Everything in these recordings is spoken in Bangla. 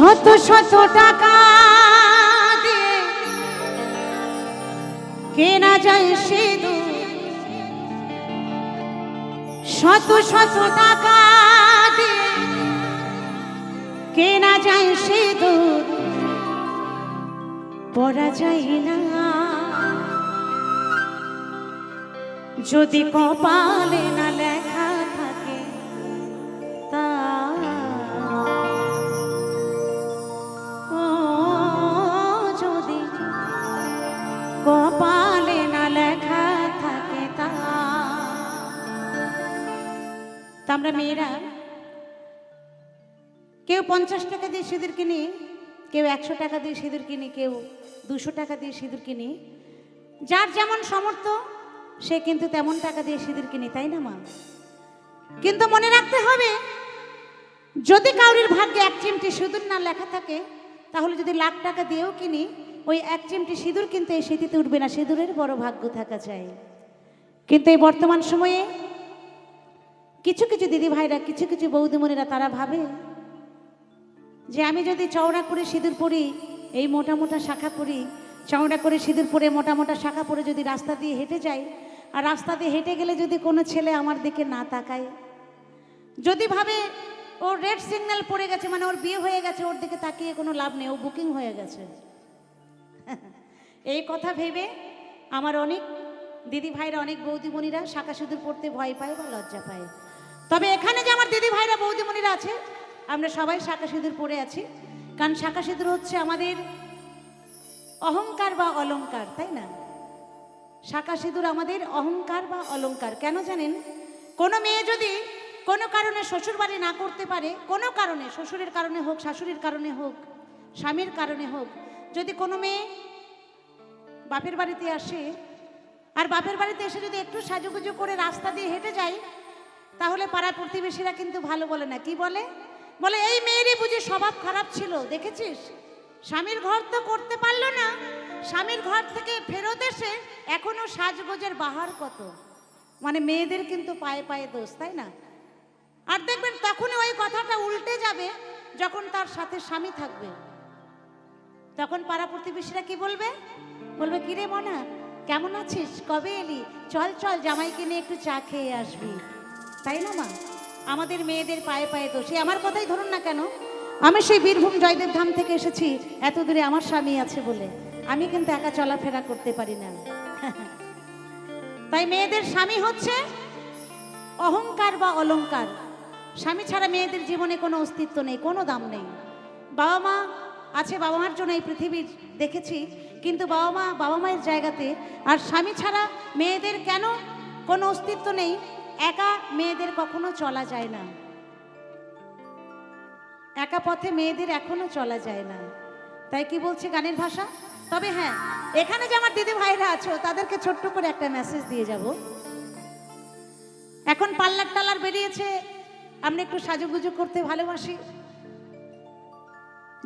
শত শত টাকা দিয়ে কেনা যায় সিঁদুর। শত শত টাকা দিয়ে কেনা যায় সিঁদুর। পরা যায় না। যদি কপালে না তা আমরা মেয়েরা কেউ পঞ্চাশ টাকা দিয়ে সিঁদুর কিনি, কেউ একশো টাকা দিয়ে সিঁদুর কিনি, কেউ দুশো টাকা দিয়ে সিঁদুর কিনি। যার যেমন সমর্থ সে কিন্তু তেমন টাকা দিয়ে সিঁদুর কিনি, তাই না মা? কিন্তু মনে রাখতে হবে, যদি কাউরির ভাগ্যে এক চিমটি সিঁদুর না লেখা থাকে, তাহলে যদি লাখ টাকা দিয়েও কিনি, ওই এক চিমটি সিঁদুর কিন্তু এই স্মৃতিতে উঠবে না, সিঁদুরের বড় ভাগ্য থাকা চাই। কিন্তু এই বর্তমান সময়ে কিছু কিছু দিদি ভাইরা কিছু কিছু বৌদিমণিরা তারা ভাবে যে আমি যদি চওড়া করে সিঁদুর পরি, এই মোটা মোটা শাখা পরি, চওড়া করে সিঁদুর পরে মোটা মোটা শাখা পরে যদি রাস্তা দিয়ে হেঁটে যাই, আর রাস্তা দিয়ে হেঁটে গেলে যদি কোনো ছেলে আমার দিকে না তাকায়, যদি ভাবে ওর রেড সিগন্যাল পড়ে গেছে মানে ওর বিয়ে হয়ে গেছে, ওর দিকে তাকিয়ে কোনো লাভ নেই, ও বুকিং হয়ে গেছে। এই কথা ভেবে আমার অনেক দিদি ভাইরা অনেক বৌদিমণিরা শাখা সিঁদুর পড়তে ভয় পায় বা লজ্জা পায়। তবে এখানে যে আমার দিদি ভাইরা বৌদিমণিরা আছে, আমরা সবাই শাখা সিঁদুর পরে আছি। কারণ শাখা সিঁদুর হচ্ছে আমাদের অহংকার বা অলংকার, তাই না? শাখা সিঁদুর আমাদের অহংকার বা অলংকার। কেন জানেন? কোনো মেয়ে যদি কোনো কারণে শ্বশুর বাড়ি না করতে পারে, কোনো কারণে, শ্বশুরের কারণে হোক, শাশুড়ির কারণে হোক, স্বামীর কারণে হোক, যদি কোনো মেয়ে বাপের বাড়িতে আসে, আর বাপের বাড়িতে এসে যদি একটু সাজুগুজু করে রাস্তা দিয়ে হেঁটে যায় তাহলে পাড়া প্রতিবেশীরা কিন্তু ভালো বলে না। কি বলে? বলে, এই মেয়েরই বুঝি স্বভাব খারাপ ছিল, দেখেছিস? স্বামীর ঘর তো করতে পারল না। স্বামীর ঘর থেকে ফেরত এসে এখনও সাজগোজের বাহার কত? মানে মেয়েদের কিন্তু পায়ে পায়ে দোষ, তাই না? আর দেখবেন তখনই ওই কথাটা উল্টে যাবে যখন তার সাথে স্বামী থাকবে। তখন পাড়া প্রতিবেশীরা কি বলবে? বলবে, কিরে মনা, কেমন আছিস? কবে এলি? চল চল, জামাইকে নিয়ে একটু চা খেয়ে আসবি। তাই না, মা? আমাদের মেয়েদের পায়ে পায়ে দোষী। আমার কথাই ধরুন না কেন? আমি সেই বীরভূম জয়দেব ধাম থেকে এসেছি, এত দূরে আমার স্বামী আছে বলে। আমি কিন্তু একা চলাফেরা করতে পারি না। তাই মেয়েদের স্বামী হচ্ছে অহংকার বা অলংকার। স্বামী ছাড়া মেয়েদের জীবনে কোনো অস্তিত্ব নেই, কোনো দাম নেই। বাবা মা আছে, বাবা মার জন্য এই পৃথিবীর দেখেছি, কিন্তু বাবা মা, বাবা মায়ের জায়গাতে আর স্বামী ছাড়া মেয়েদের কেন কোনো অস্তিত্ব নেই? একা মেয়েদের কখনো চলা যায় না। একা পথে মেয়েদের এখনও চলা যায় না। তাই কি বলছে গানের ভাষা? তবে হ্যাঁ এখানে যে আমার দিদি ভাইরা আছো, তাদেরকে ছোট্ট করে একটা মেসেজ দিয়ে যাব। এখন পার্লার টালার বেরিয়েছে, আমরা একটু সাজুগুজু করতে ভালোবাসি।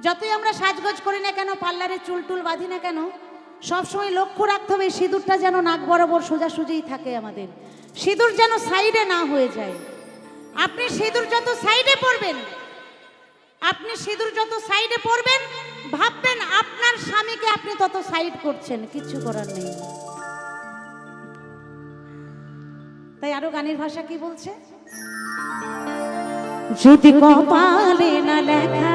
যতই আমরা সাজগোজ করি না কেন পার্লারে চুল টুল বাঁধি না কেন, সবসময় লক্ষ্য রাখতে হবে, সিঁদুরটা যেন নাক বরাবর সোজাসুজিই থাকে আমাদের। সিঁদুর যেন সাইডে না হয়ে যায়। আপনি সিঁদুর যত সাইডে পড়বেন, আপনি সিঁদুর যত সাইডে পড়বেন, ভাববেন আপনার স্বামীকে আপনি তত সাইড করছেন, কিচ্ছু করার নেই। তাই আরও গানের ভাষা কি বলছে? যদি কপালে না লেখা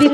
যদি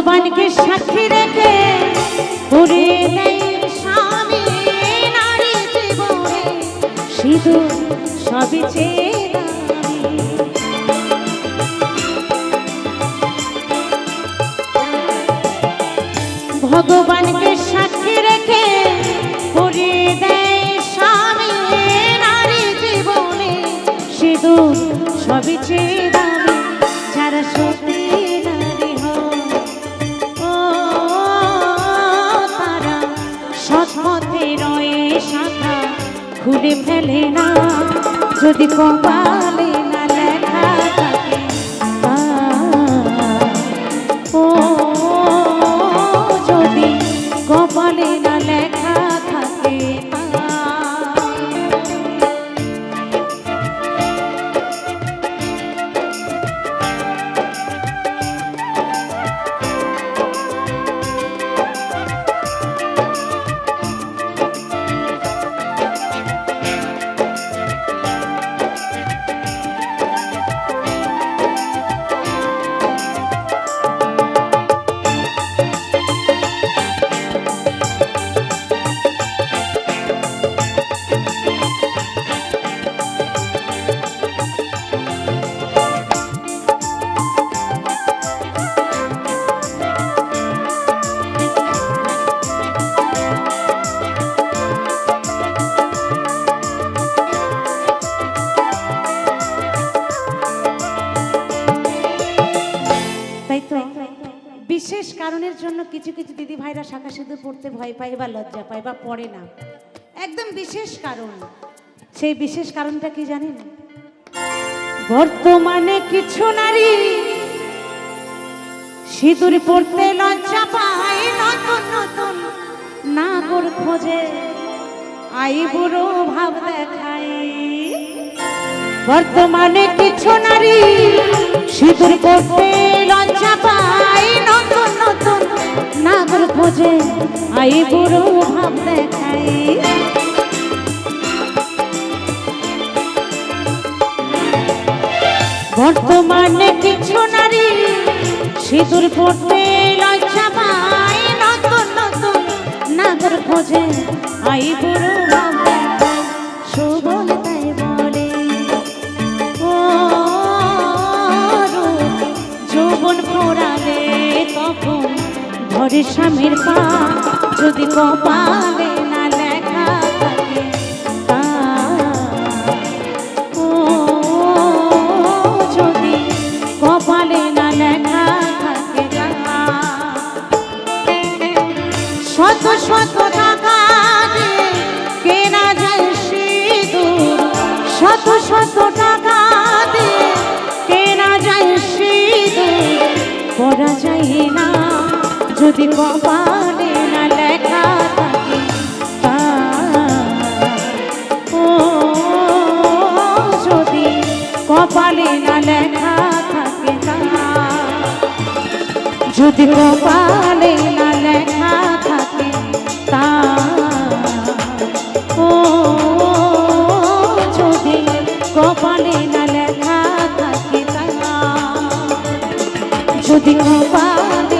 ভগবানকে সাক্ষী রেখে পুরে নেই স্বামী নারী জীবনে। শুধু সবই চেয়ে ভগবানকে সাক্ষী রেখে পুরে দেয় স্বামী নারী জীবনে। শুধু সবই চেয়ে দামি যারা সত্যি খুলে ফেলে না যদি কপালে কারণের জন্য কিছু কিছু দিদি ভাইরা শাখা সিঁদুর পড়তে ভয় পায় বা লজ্জা পায় বা পড়ে না। একদম বিশেষ কারণ। সেই বিশেষ কারণটা কি জানেন? বর্তমানে কিছু নারী সিঁদুর পড়তে লজ্জা পায়, নতুন নতুন নাগর খোঁজে। আই বুড়ো ভাব দেখায়। বর্তমানে কিছু নারী সিঁদুর করতে লজ্জা পায়, নতুন নতুন নাগর খোঁজে আই বুড়ো ভাব দেখায় বর্তমানে কিছু নারী সিঁদুর পড়তে লজ্জা পায়। নতুন নতুন নাগর খোঁজে আই বুড়ো ভাব দেখায় শোভন ঘরে স্বামীর পা যদি কপালে যদি কপালে না লেখা থাকে ও, যদি কপালে না থাকে যদি কপালে না থাকে তা, ও, যদি কপালে না লেখা থাকে তা, যদি কপালে